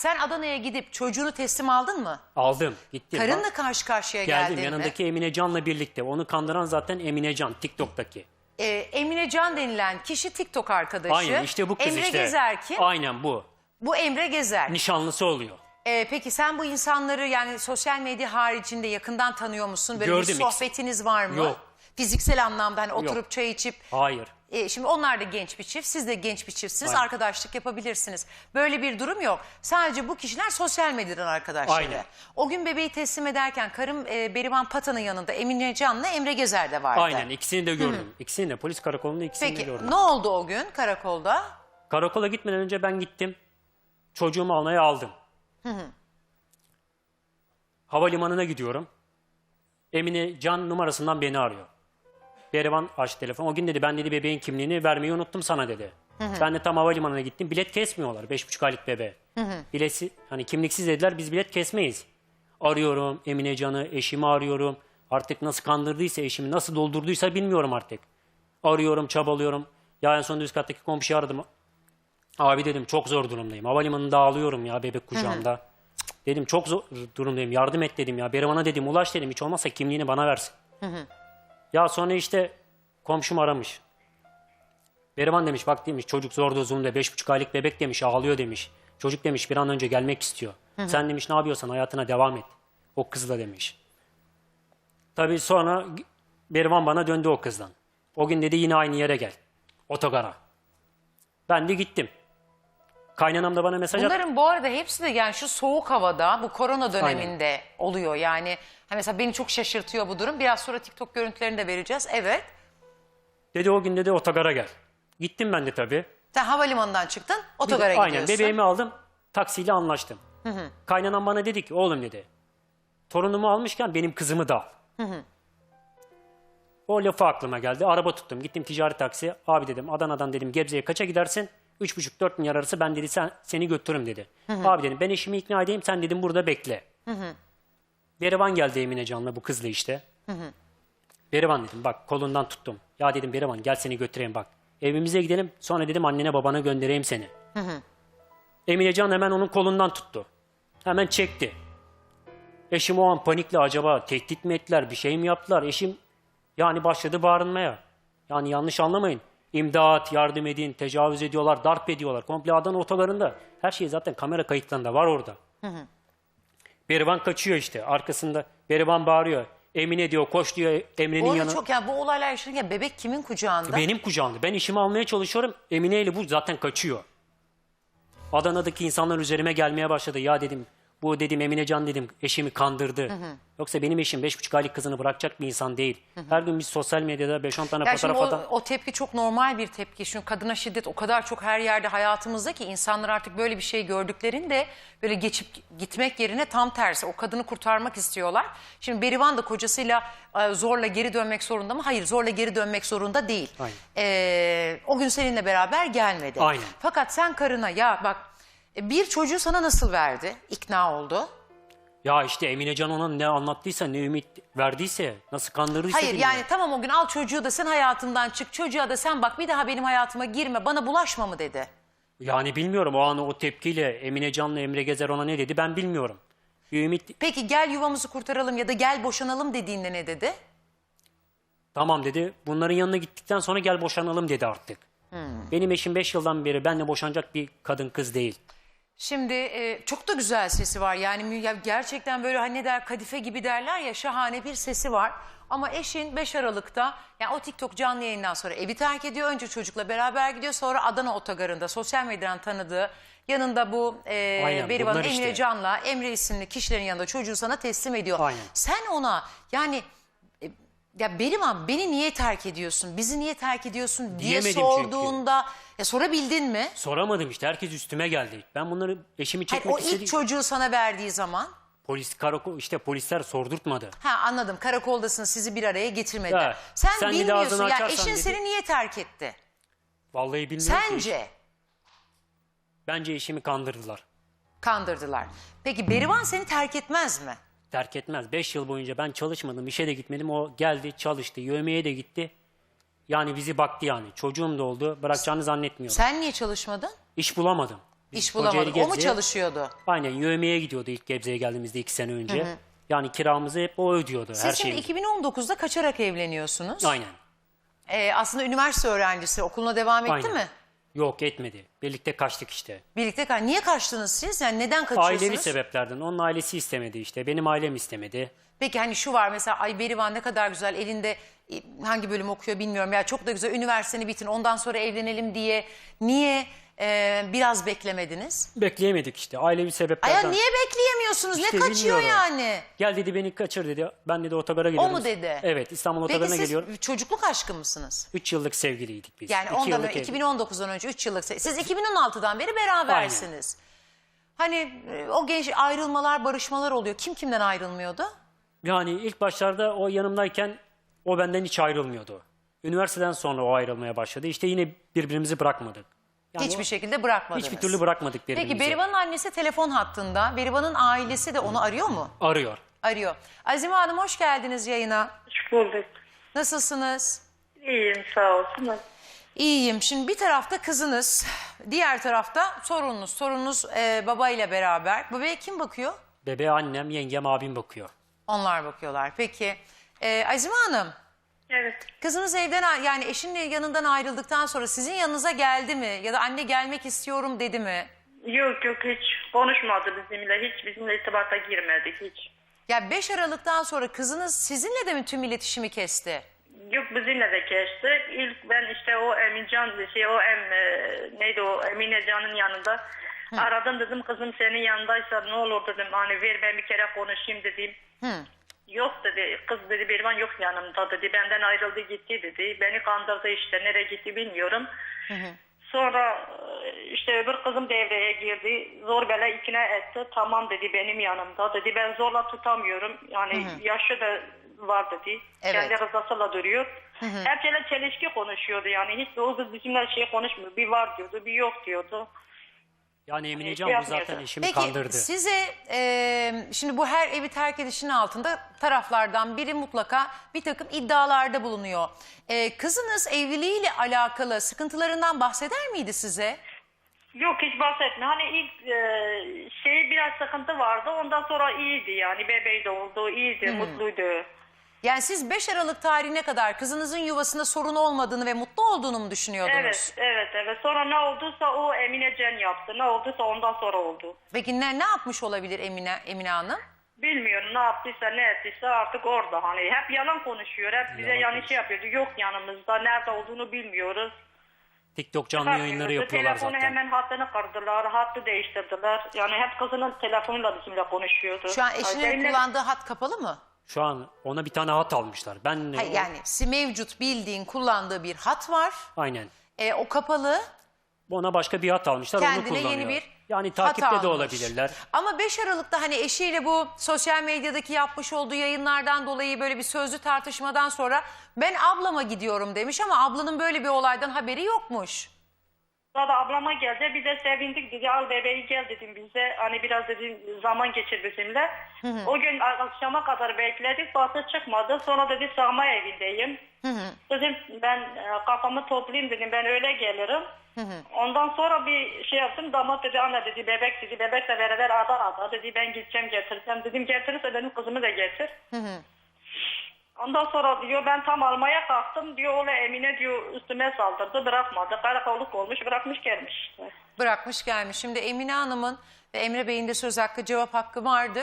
Sen Adana'ya gidip çocuğunu teslim aldın mı? Aldım. Gittim. Karınla karşı karşıya Geldim geldin mi? yanındaki Emine Can'la birlikte. Onu kandıran zaten Emine Can TikTok'taki. Ee, Emine Can denilen kişi TikTok arkadaşı. Aynen işte bu kız Emre işte. Gezer kim? Aynen bu. Bu Emre Gezer. Nişanlısı oluyor. Ee, peki sen bu insanları yani sosyal medya haricinde yakından tanıyor musun? Böyle bir Gördüm. sohbetiniz var mı? Yok. Fiziksel anlamda hani oturup Yok. çay içip Hayır. E, şimdi onlar da genç bir çift, siz de genç bir çiftsiniz, Aynen. arkadaşlık yapabilirsiniz. Böyle bir durum yok. Sadece bu kişiler sosyal medyadan arkadaşları. Aynen. O gün bebeği teslim ederken karım e, Berivan Patan'ın yanında Emine Can'la Emre Gezer de vardı. Aynen ikisini de gördüm. İkisini de polis karakolunda ikisini de Peki gördüm. ne oldu o gün karakolda? Karakola gitmeden önce ben gittim. Çocuğumu almaya aldım. Havalimanına gidiyorum. Emine Can numarasından beni arıyor. Berivan aç telefon. O gün dedi ben dedi bebeğin kimliğini vermeyi unuttum sana dedi. Ben de tam havalimanına gittim. Bilet kesmiyorlar. Beş buçuk aylık bebeğe. Bileti hani kimliksiz dediler biz bilet kesmeyiz. Arıyorum Emine Can'ı, eşimi arıyorum. Artık nasıl kandırdıysa eşimi nasıl doldurduysa bilmiyorum artık. Arıyorum, çabalıyorum. Ya en son üst kattaki komşuyu aradım. Abi dedim çok zor durumdayım. Havalimanında ağlıyorum ya bebek kucağımda. Cık, Dedim çok zor durumdayım. Yardım et dedim ya. Berivan'a dedim ulaş dedim. Hiç olmazsa kimliğini bana versin. Ya sonra işte komşum aramış. Berivan demiş bak demiş çocuk zor durumda. Beş buçuk aylık bebek demiş ağlıyor demiş. Çocuk demiş bir an önce gelmek istiyor. Sen demiş ne yapıyorsan hayatına devam et. O kızla demiş. Tabii sonra Berivan bana döndü o kızdan. O gün dedi yine aynı yere gel. Otogara. Ben de gittim. Kaynanam da bana mesaj attı. Bunların bu arada hepsi de yani şu soğuk havada bu korona döneminde oluyor. Yani ha mesela beni çok şaşırtıyor bu durum. Biraz sonra TikTok görüntülerini de vereceğiz. Evet. Dedi o gün dedi otogara gel. Gittim ben de tabii. Sen havalimanından çıktın, otogara Aynen gidiyorsun. bebeğimi aldım. Taksiyle anlaştım. Kaynanam bana dedi ki oğlum dedi. Torunumu almışken benim kızımı da al. O lafı aklıma geldi. Araba tuttum. Gittim ticari taksi. Abi dedim Adana'dan dedim Gebze'ye kaça gidersin? 3,5-4 milyar arası ben dedi sen, seni götürürüm dedi. Abi dedim ben eşimi ikna edeyim sen dedim burada bekle. Berivan geldi Emine Can'la bu kızla işte. Berivan dedim bak kolundan tuttum. Ya dedim Berivan gel seni götüreyim bak. Evimize gidelim sonra dedim annene babana göndereyim seni. Emine Can hemen onun kolundan tuttu. Hemen çekti. Eşim o an panikle acaba tehdit mi ettiler bir şey mi yaptılar? Eşim yani başladı bağırmaya. Yani yanlış anlamayın. İmdat, yardım edin, tecavüz ediyorlar, darp ediyorlar. Komple Adana otogarında. Her şey zaten kamera kayıtlarında var orada. Berivan kaçıyor işte. Arkasında Berivan bağırıyor. Emine diyor koş diyor Emre'nin yanına. çok ya bu olaylar yaşanırken bebek kimin kucağında? Benim kucağımda. Ben işimi almaya çalışıyorum. Emine ile bu zaten kaçıyor. Adana'daki insanlar üzerime gelmeye başladı. Ya dedim bu dedim Emine Can dedim eşimi kandırdı. Yoksa benim eşim beş buçuk aylık kızını bırakacak bir insan değil. Her gün biz sosyal medyada 5-10 tane Ya şimdi fotoğraf o, atan... o tepki çok normal bir tepki. Çünkü kadına şiddet o kadar çok her yerde hayatımızda ki insanlar artık böyle bir şey gördüklerinde böyle geçip gitmek yerine tam tersi o kadını kurtarmak istiyorlar. Şimdi Berivan da kocasıyla e, zorla geri dönmek zorunda mı? Hayır zorla geri dönmek zorunda değil. Aynen. Ee, o gün seninle beraber gelmedi. Aynen. Fakat sen karına ya bak e, bir çocuğu sana nasıl verdi? İkna oldu. Ya işte Emine Can ona ne anlattıysa ne ümit verdiyse nasıl kandırdıysa Hayır bilmiyorum. yani tamam o gün al çocuğu da sen hayatımdan çık çocuğa da sen bak bir daha benim hayatıma girme bana bulaşma mı dedi. Yani bilmiyorum o an o tepkiyle Emine Can'la Emre Gezer ona ne dedi ben bilmiyorum. Bir ümit Peki gel yuvamızı kurtaralım ya da gel boşanalım dediğinde ne dedi? tamam dedi. Bunların yanına gittikten sonra gel boşanalım dedi artık. Benim eşim 5 yıldan beri benimle boşanacak bir kadın kız değil. Şimdi e, çok da güzel sesi var yani ya gerçekten böyle hani ne der kadife gibi derler ya şahane bir sesi var. Ama eşin 5 Aralık'ta yani o TikTok canlı yayından sonra evi terk ediyor. Önce çocukla beraber gidiyor sonra Adana otogarında sosyal medyadan tanıdığı yanında bu e, Aynen, Berivan bunlar Emre işte. Can'la Emre isimli kişilerin yanında çocuğu sana teslim ediyor. Aynen. Sen ona yani ya Berivan beni niye terk ediyorsun? Bizi niye terk ediyorsun diye Diyemedim çünkü. sorduğunda ya sorabildin mi? Soramadım işte herkes üstüme geldi. Ben bunları eşimi Hayır, çekmek o ilk istedim. çocuğu sana verdiği zaman Polis karakol işte polisler sordurtmadı. ha anladım karakoldasın sizi bir araya getirmediler. Evet. Sen, Sen bir de bilmiyorsun ya açarsan eşin dedi. seni niye terk etti? Vallahi bilmiyorum ki. Sence Bence eşimi kandırdılar. kandırdılar. Peki Berivan seni terk etmez mi? Terk etmez. 5 yıl boyunca ben çalışmadım, işe de gitmedim. O geldi, çalıştı, yövmeye de gitti. Yani bizi baktı yani. Çocuğum da oldu. Bırakacağını zannetmiyorum. Sen niye çalışmadın? İş bulamadım. Biz İş Kocaeli bulamadı. O mu Gebze'ye- çalışıyordu? Aynen yövmeye gidiyordu ilk Gebze'ye geldiğimizde iki sene önce. Yani kiramızı hep o ödüyordu her Siz şimdi şeyi. 2019'da kaçarak evleniyorsunuz. Aynen. Ee, aslında üniversite öğrencisi okuluna devam etti Aynen. mi? Yok etmedi. Birlikte kaçtık işte. Birlikte kal. Niye kaçtınız siz? Yani neden kaçıyorsunuz? Ailevi sebeplerden. Onun ailesi istemedi işte. Benim ailem istemedi. Peki hani şu var mesela ay Berivan ne kadar güzel elinde e, hangi bölüm okuyor bilmiyorum ya çok da güzel üniversiteni bitin ondan sonra evlenelim diye niye e, biraz beklemediniz? Bekleyemedik işte. Ailevi Aya sebeplerden. niye bekleyemiyorsunuz? İşte ne kaçıyor bilmiyorum. yani? Gel dedi beni kaçır dedi. Ben dedi otogara geliyorum. mu dedi? Evet İstanbul Peki otogarına siz geliyorum. çocukluk aşkı mısınız? 3 yıllık sevgiliydik biz. Yani İki ondan yıllık önce, evli. 2019'dan önce 3 yıllık. Siz 2016'dan beri berabersiniz. Hani e, o genç ayrılmalar, barışmalar oluyor. Kim kimden ayrılmıyordu? Yani ilk başlarda o yanımdayken o benden hiç ayrılmıyordu. Üniversiteden sonra o ayrılmaya başladı. İşte yine birbirimizi bırakmadık. Yani Hiçbir o- şekilde bırakmadınız. hiçbir türlü bırakmadık birbirimizi. Peki Berivan'ın annesi telefon hattında. Berivan'ın ailesi de onu arıyor mu? Arıyor. Arıyor. Azime Hanım hoş geldiniz yayına. Hoş bulduk. Nasılsınız? İyiyim sağ olsun. İyiyim. Şimdi bir tarafta kızınız, diğer tarafta sorununuz. Sorununuz e, babayla beraber. Babaya kim bakıyor? Bebeğe annem, yengem, abim bakıyor. Onlar bakıyorlar. Peki. E, Azime Hanım, Evet. kızınız evden yani eşinin yanından ayrıldıktan sonra sizin yanınıza geldi mi? Ya da anne gelmek istiyorum dedi mi? Yok yok hiç konuşmadı bizimle. Hiç bizimle irtibata girmedik hiç. Ya 5 Aralık'tan sonra kızınız sizinle de mi tüm iletişimi kesti? Yok bizimle de geçti. İlk ben işte o Emincan şey o em e, neydi o Emine Can'ın yanında aradım dedim kızım senin yanındaysa ne olur dedim hani ver ben bir kere konuşayım dedim. Yok dedi kız dedi Berivan yok yanımda dedi benden ayrıldı gitti dedi beni kandırdı işte nereye gitti bilmiyorum. Sonra e, işte öbür kızım devreye girdi. Zor bela ikna etti. Tamam dedi benim yanımda. Dedi ben zorla tutamıyorum. Yani yaşı da var dedi. Evet. Kendi rızasıyla duruyor. Hep böyle çelişki konuşuyordu yani. Hiç o kız bizimle şey konuşmuyor. Bir var diyordu, bir yok diyordu. Yani Emine Şey Can bu yapmıyordu. zaten eşimi Peki kandırdı. size e, şimdi bu her evi terk edişinin altında taraflardan biri mutlaka bir takım iddialarda bulunuyor. E, kızınız evliliğiyle alakalı sıkıntılarından bahseder miydi size? Yok hiç bahsetme. Hani ilk e, şey biraz sıkıntı vardı. Ondan sonra iyiydi yani. Bebeği de oldu. iyiydi, mutluydu. Yani siz 5 Aralık tarihine kadar kızınızın yuvasında sorun olmadığını ve mutlu olduğunu mu düşünüyordunuz? Evet, evet, evet. Sonra ne olduysa o Emine Can yaptı. Ne olduysa ondan sonra oldu. Peki ne, ne yapmış olabilir Emine, Emine Hanım? Bilmiyorum ne yaptıysa ne ettiyse artık orada hani hep yalan konuşuyor hep bize Yalan yani şey yapıyordu yok yanımızda nerede olduğunu bilmiyoruz. TikTok canlı yayınları Çıkartmıyordu. yapıyorlar Telefonu zaten. hemen hattını kırdılar hattı değiştirdiler yani hep kızının telefonuyla bizimle konuşuyordu. Şu an Ay, eşinin benimle- kullandığı hat kapalı mı? Şu an ona bir tane hat almışlar. Ben Hayır, yani si- mevcut bildiğin kullandığı bir hat var. aynen. E, o kapalı. Ona başka bir hat almışlar onu kendine kullanıyor. yeni bir yani takipte de almış. olabilirler. Ama 5 Aralık'ta hani eşiyle bu sosyal medyadaki yapmış olduğu yayınlardan dolayı böyle bir sözlü tartışmadan sonra ben ablama gidiyorum demiş ama ablanın böyle bir olaydan haberi yokmuş. Sonra ablama geldi. Bir de sevindik. Dedi al bebeği gel dedim. Bize hani biraz dedim zaman geçir bizimle. O gün akşama kadar bekledik bazı çıkmadı. Sonra dedi sağma evindeyim. Dedim ben e, kafamı toplayayım dedim. Ben öyle gelirim. Ondan sonra bir şey yaptım. Damat dedi anne dedi bebek dedi bebekle beraber Adana'da dedi ben gideceğim getireceğim. Dedim getirirse benim kızımı da getir. Ondan sonra diyor ben tam almaya kalktım diyor ola Emine diyor üstüme saldırdı bırakmadı. Karakolluk olmuş bırakmış gelmiş. Bırakmış gelmiş. Şimdi Emine Hanım'ın ve Emre Bey'in de söz hakkı cevap hakkı vardır.